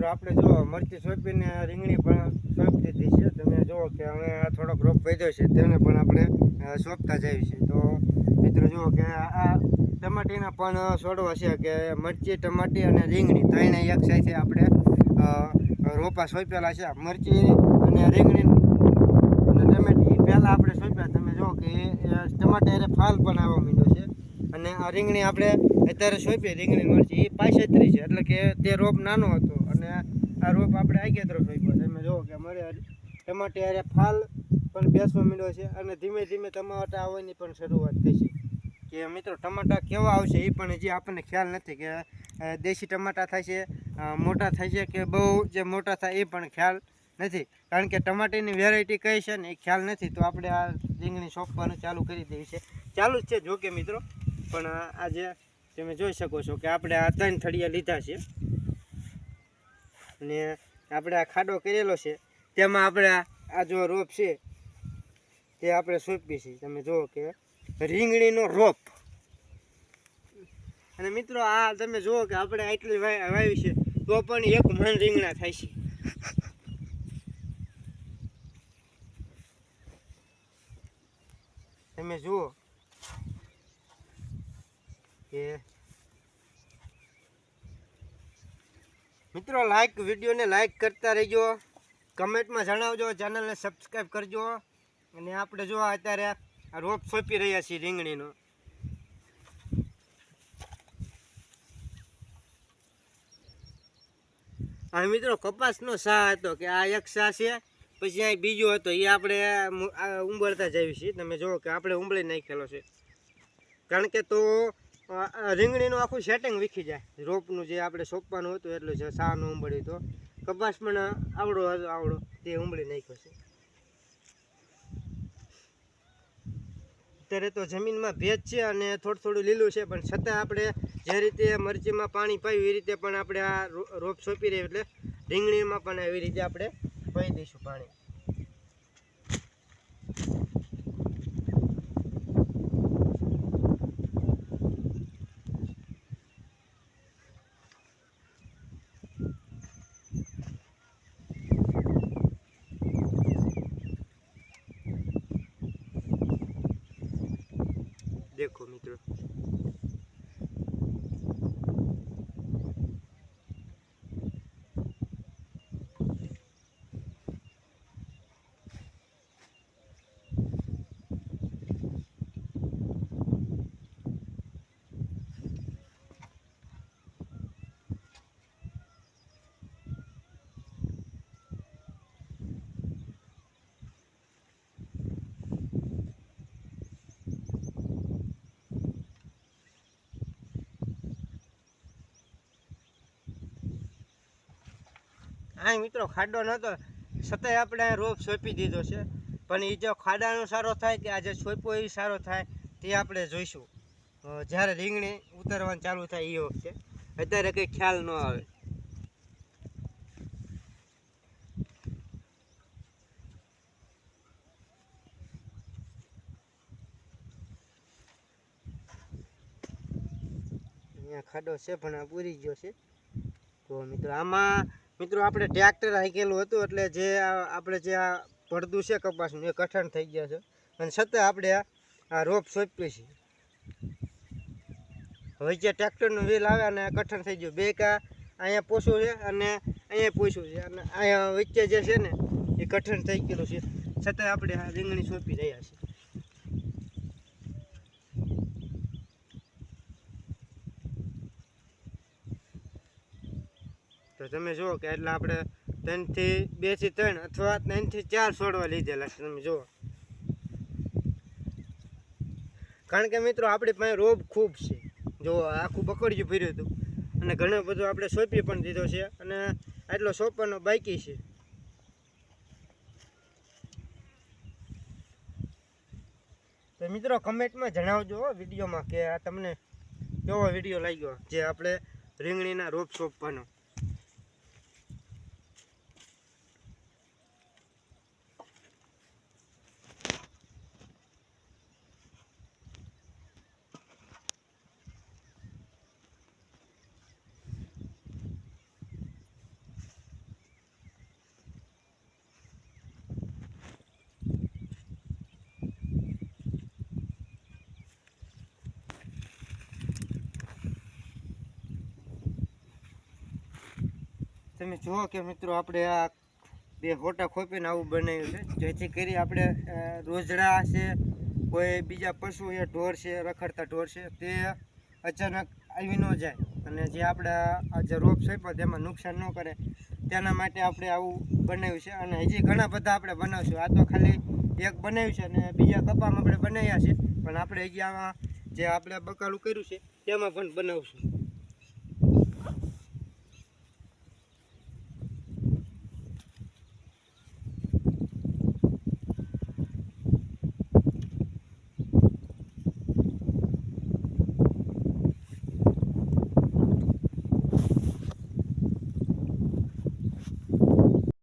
મિત્રો, આપણે જો મરચી સોંપીને રીંગણી પણ સોંપી દીધી છે. તમે જુઓ કે હવે આ થોડોક રોપ વધ્યો છે, તેને પણ આપણે સોંપતા જઈએ છીએ. તો મિત્રો, જુઓ કે આ ટમાટીના પણ છોડવા છે કે મરચી, ટમાટી અને રીંગણી ત્રણે એક સાથે આપણે રોપા સોંપેલા છે. મરચી અને રીંગણી અને ટમેટી પહેલાં આપણે સોંપ્યા. તમે જુઓ કે ટમાટા એને ફાલ પણ આવવા માંડ્યો છે. અને આ રીંગણી આપણે અત્યારે સોંપીએ, રીંગણી મરચી, એ પાસેત્રી છે. એટલે કે તે રોપ નાનો હતો. આ રોપ આપણે આગેતરો સોંપ્યો તમે જુઓ કે અમારે ટમાટે અરે ફાલ પણ બેસવા માંડ્યો છે અને ધીમે ધીમે ટમાટા આવવાની પણ શરૂઆત થઈ છે કે મિત્રો, ટમાટા કેવા આવશે એ પણ હજી આપણને ખ્યાલ નથી કે દેશી ટમાટા થાય છે મોટા થાય છે કે બહુ જે મોટા થાય એ પણ ખ્યાલ નથી. કારણ કે ટમાટીની વેરાયટી કઈ છે ને એ ખ્યાલ નથી. તો આપણે આ રીંગણી સોંપવાનું ચાલુ કરી દેવી છે. ચાલુ જ છે જો કે મિત્રો. પણ આજે તમે જોઈ શકો છો કે આપણે આ ત્રણ થળિયા લીધા છે. અને આપણે આ ખાડો કરેલો છે, તેમાં આપણે આ- જો રોપ છે, તે આપણે સોંપી છીએ તમે જુઓ કે રીંગણીનો રોપ. અને મિત્રો, આ તમે જુઓ કે આપણે આટલી વાવી છે, તો પણ એક મન રીંગણા થાય છે. તમે જુઓ કે મિત્રો લાઈક વિડીયોને લાઈક કરતા રહેજો. કમેન્ટમાં જણાવજો ચેનલને સબસ્ક્રાઈબ કરજો. અને આપણે જો અત્યારે આ રોપ સોંપી રહ્યા છીએ રીંગણીનો. આ મિત્રો, કપાસનો સાહ હતો કે આ એક સા છે, પછી અહીં બીજો હતો. એ આપણે ઉંબળતા જઈએ છીએ તમે જુઓ કે આપણે ઉંબળી નાખેલો છે. કારણ કે તો રીંગણીનું આખું સેટિંગ વીખી જાય. રોપનું જે આપણે સોંપવાનું હતું, એટલું છે સાનું ઉંબળ્યું તો કપાસ પણ આવડો આવડો. તે ઉંબળી નાખ્યો છે. અત્યારે તો જમીનમાં ભેજ છે અને થોડું થોડું લીલું છે, પણ છતાં આપણે જે રીતે મરચીમાં પાણી પાયું, એ રીતે પણ આપણે આ રોપ સોંપી રહી એટલે રીંગણીમાં પણ એવી રીતે આપણે પાઈ દઈશું પાણી. દેખો મિત્રો હા મિત્રો ખાડો નહોતો છતાંય આપણે રોપ સોંપી દીધો છે. પણ એ જો ખાડાનો સારો થાય કે આજે સોંપ્યો એ સારો થાય, તે આપણે જોઈશું. જ્યારે રીંગણી ઉતરવાનું ચાલુ થાય એ વખતે. અત્યારે કંઈ ખ્યાલ ન આવે. અહીંયા ખાડો છે, પણ આ પૂરી ગયો છે. તો મિત્રો આમાં મિત્રો, આપણે ટ્રેક્ટર હાંકેલું હતું એટલે જે આપણે જે આ પડદું છે કપાસનું, એ કઠણ થઈ ગયા છે. અને છતાં આપણે આ- રોપ સોંપીએ છીએ હવે જે ટ્રેક્ટરનું વ્હીલ આવે અને કઠણ થઈ ગયું. બે કા અહીંયા પોસું છે અને અહીંયા પોસું છે. અને અહીંયા વચ્ચે જે છે ને, એ કઠણ થઈ ગયેલું છે. છતાં આપણે આ રીંગણી સોંપી રહ્યા છીએ. તો તમે જુઓ કે એટલે આપણે ત્રણથી બેથી ત્રણ અથવા ત્રણથી ચાર છોડવા લીધેલા છે, તમે જુઓ. કારણ કે મિત્રો આપણી પાસે રોપ ખૂબ છે. જો આખું બકડિયું ફર્યું હતું. અને ઘણો બધો આપણે સોંપી પણ દીધો છે અને આટલો સોંપવાનો બાકી છે. તો મિત્રો કમેન્ટમાં જણાવજો વિડીયોમાં કે આ તમને કેવો વીડિયો લાગ્યો, જે આપણે રીંગણીના રોપ સોંપવાનો. તમે જુઓ કે મિત્રો આપણે આ બે હોટા ખોપીને આવું બનાવ્યું છે. જેથી કરી આપણે રોજડા છે, કોઈ બીજા પશુ એ ઢોર છે, રખડતા ઢોર છે, તે અચાનક આવી ન જાય. અને જે આપણે જે રોપ સોંપ્યો તેમાં નુકસાન ન કરે. તેના માટે આપણે આવું બનાવ્યું છે. અને હજી ઘણા બધા આપણે બનાવશું. આ તો ખાલી એક બનાવ્યું છે અને બીજા કપામાં આપણે બનાવ્યા છે. પણ આપણે હજી આમાં જે આપણે બકાલું કર્યું છે, તેમાં પણ બનાવશું.